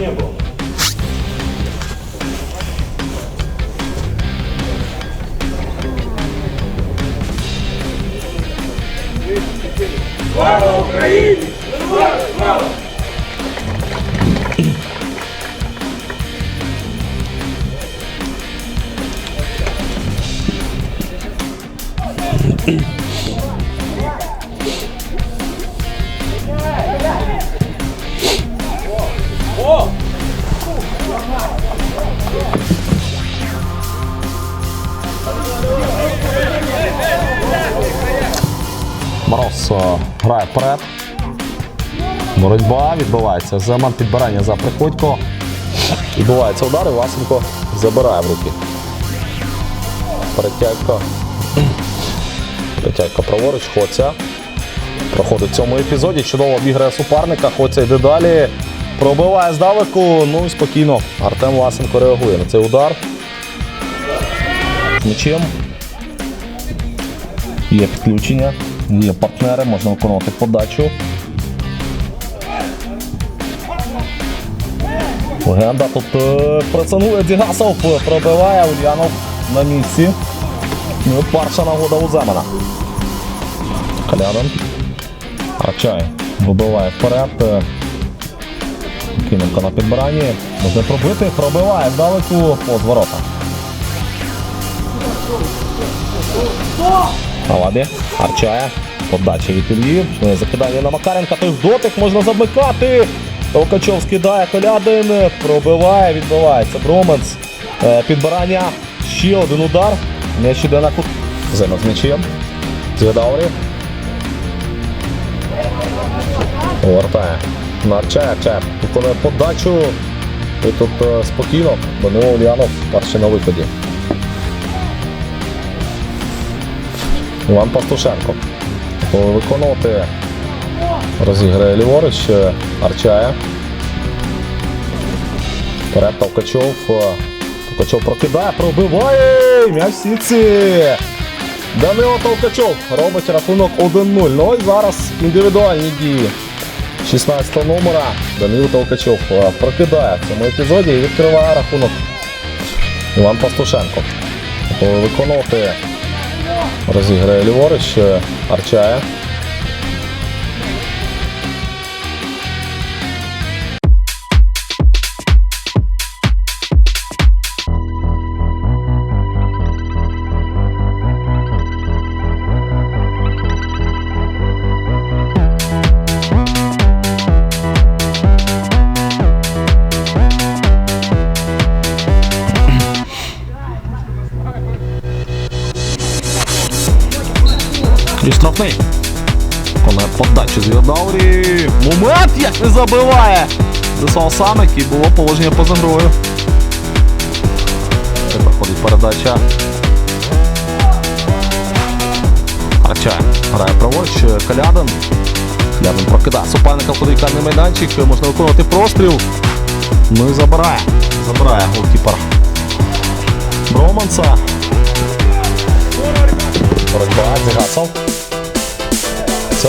assim é bom. Thank е, грає вперед. Боротьба відбувається. Заман підбирання за приходько. Відбувається удар, і Васенко забирає в руки. Перетягка. Перетягка праворуч, Хоця. Проходить в цьому епізоді. Чудово обіграє суперника. Хоця йде далі. Пробиває здалеку. Ну і спокійно. Артем Васенко реагує на цей удар. З Є підключення, є партнери, можна виконувати подачу. Легенда тут е, працанує Дігасов, пробиває Ульянов на місці. Ну, Перша нагода у Земена. Калядин. Арчай вибиває вперед. е, Кименко на підбиранні. Можна пробити, пробиває здалеку повз ворота. Алабі. Арчає. Подача від Ільї. Е, Закидання на Макаренка. Той дотик можна замикати. Толкачов скидає Колядин. Пробиває, відбивається. Броменс. Е, Підбирання. Ще один удар. М'яч іде на кут. Зема з м'ячем. Згадаврі. Повертає. На Арчая. Арчая виконує подачу. І тут е, спокійно. Данило Ульянов перший на виході. Іван Пастушенко. Готовий виконувати. Розіграє ліворуч. е, Арчає. Вперед Толкачов. е, Толкачов прокидає, пробиває. М'яч сітці. Данило Толкачов робить рахунок 1-0. Ну і зараз індивідуальні дії. 16 номера Данило Толкачов е, прокидає в цьому епізоді і відкриває рахунок. Іван Пастушенко. Виконувати Розіграє ліворуч, е, Арчає. Штрафний. Коли подачу з. Момент як не забиває! Зесал Самик і було положення поза грою. Це проходить передача. Арчає. Грає праворуч. Калядин. Калядин прокидає. Суперника входить карний майданчик. Можна виконувати простріл. Ну і забирає. Забирає голкіпер. Броманса. Боротьба Дзігасов. Це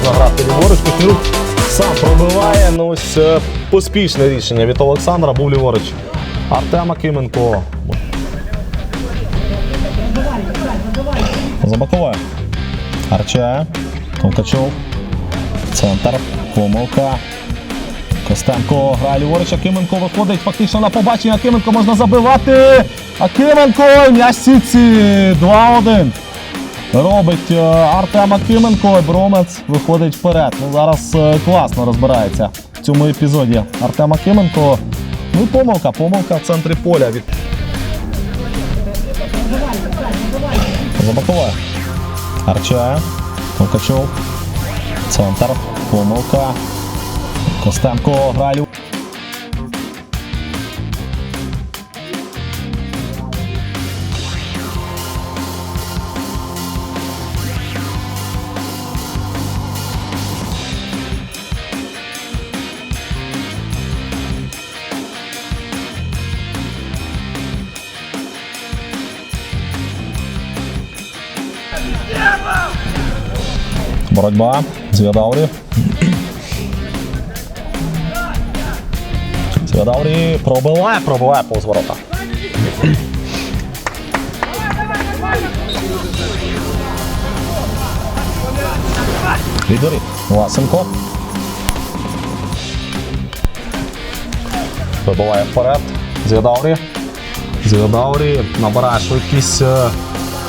можна грати ліворуч. Коченюк сам пробиває. Ну ось е, поспішне рішення від Олександра був ліворуч. Артем Акименко. Забакове. Арче. Толкачов. Центр. Помилка. Костенко грає ліворуч, Акименко виходить фактично на побачення. Акименко можна забивати. Акименко, м'яч сітці. 2-1. Робить е, Артем Акименко. і Бромець виходить вперед. Ну, зараз е, класно розбирається в цьому епізоді. Артем Акименко. Ну помилка, помилка в центрі поля від. Забакове. Арче. Толкачов. Центр. Помилка. Костенко грає. Боротьба. Зв'ядаурі. Зв'ядаурі пробиває, пробиває повз ворота. Лідері. Власенко. Вибиває вперед. Зв'ядаурі. Зв'ядаурі набирає швидкість.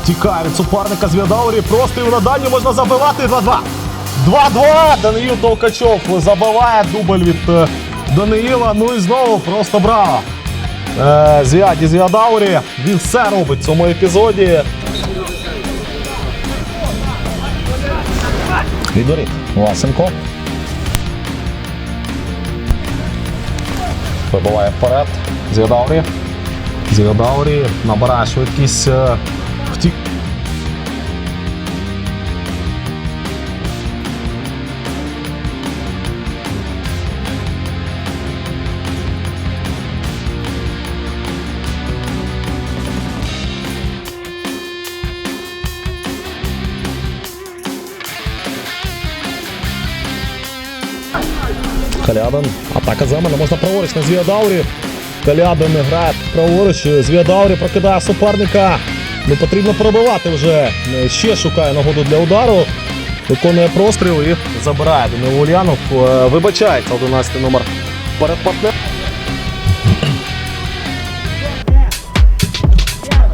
Е, Втікає від суперника Зв'ядаурі. Просто і на дальню можна забивати 2-2. 2-2. Даниїл Толкачов забиває дубль від е, Даниїла. Ну і знову просто браво. Е, Зв'яді Зв'ядаурі. Він все робить в цьому епізоді. Лідорі. Власенко. Вибиває вперед. Зв'ядаурі. Зв'ядаурі набирає швидкість. Калядин. Атака Земана. Можна праворуч на Звіадаурі. Калядин грає праворуч. Звіадаурі прокидає суперника. Ну, потрібно пробивати вже. Ще шукає нагоду для удару. Виконує простріл і забирає Данило Ульянов. Е, Вибачається 11 номер перед партнером.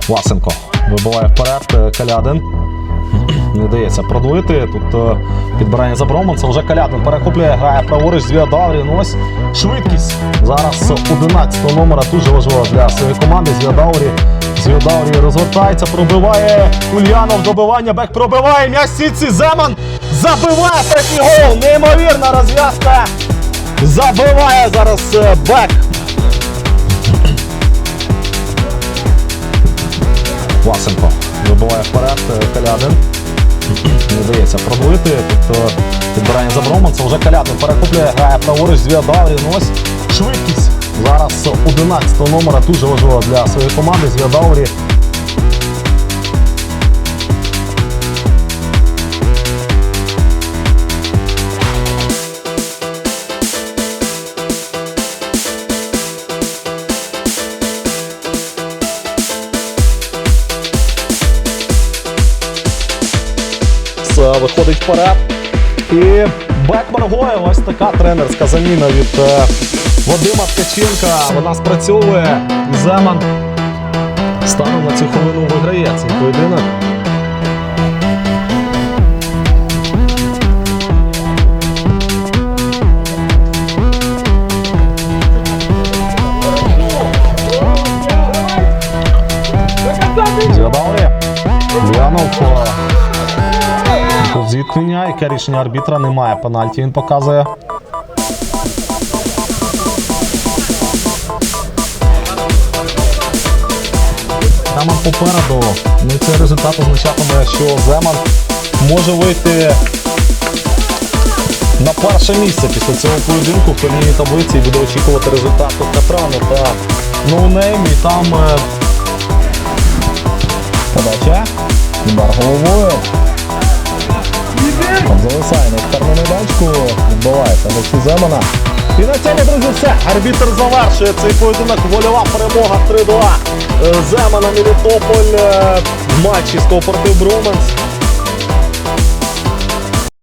Власенко вибиває вперед. е, Калядин. Не дається продуїти. Тут е, підбирання за Броманса. Вже Калядин перехоплює, грає праворуч з Віадаврі. Ну ось швидкість. Зараз 11 номера дуже важливо для своєї команди. З Віадаурі. З Віадаурі розвертається, пробиває Ульянов. Добивання, бек пробиває. М'яч сітці. Земан забиває третій гол. Неймовірна розв'язка. Забиває зараз е, бек. Власенко вибиває вперед е, Калядин. Не здається, пробити. Тобто підбирання за Броманса. Вже Калядин перехоплює, грає праворуч з Віадаврі. Ну ось швидкість. Зараз 11 номера дуже важливо для своєї команди з виходить вперед. І Бек Маргоєв, ось така тренерська заміна від е, Вадима Ткаченка. Вона спрацьовує. Земан станом на цю хвилину виграє цей поєдинок. Зіткнення, яке рішення арбітра немає. Пенальті він показує. Земан попереду. Ну цей результат означатиме, що Земан може вийти на перше місце після цього поєдинку в турнірній таблиці і буде очікувати результат тут Катрана та ноунейм. І там е, подача. Удар головою. Зависає на експертному майданчику, відбувається до Земана. І на цьому, друзі, все. Арбітр завершує цей поєдинок. Вольова перемога 3-2. Е, Земана Мелітополь е, в матчі з кооператив Броменс.